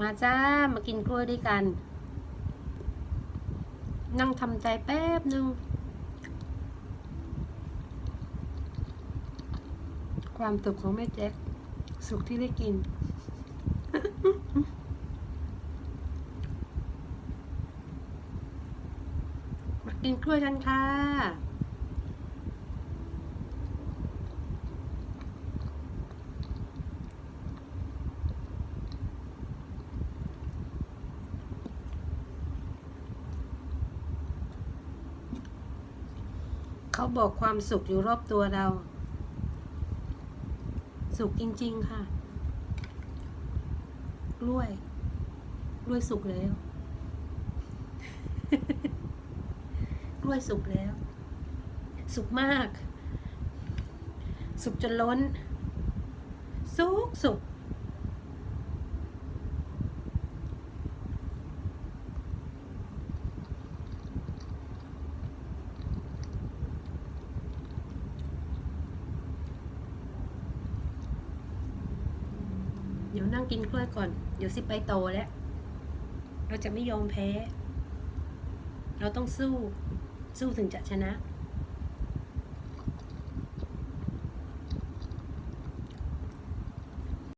มาจ้า มากินกล้วยด้วยกัน นั่งทำใจแป๊บหนึ่งความสุขของแม่แจ็คสุขที่ได้กิน มากินกล้วยกันค่ะ เขาบอกความสุขอยู่รอบตัวเรา สุขจริง ๆ ค่ะกล้วยกล้วยสุกแล้วกล้วยสุกแล้ว สุกมาก สุกจนล้น สุกสุก เดี๋ยวนั่งกินกล้วยก่อน เดี๋ยวสิไปโตแล้ว เราจะไม่ยอมแพ้ เราต้องสู้ สู้ถึงจะชนะ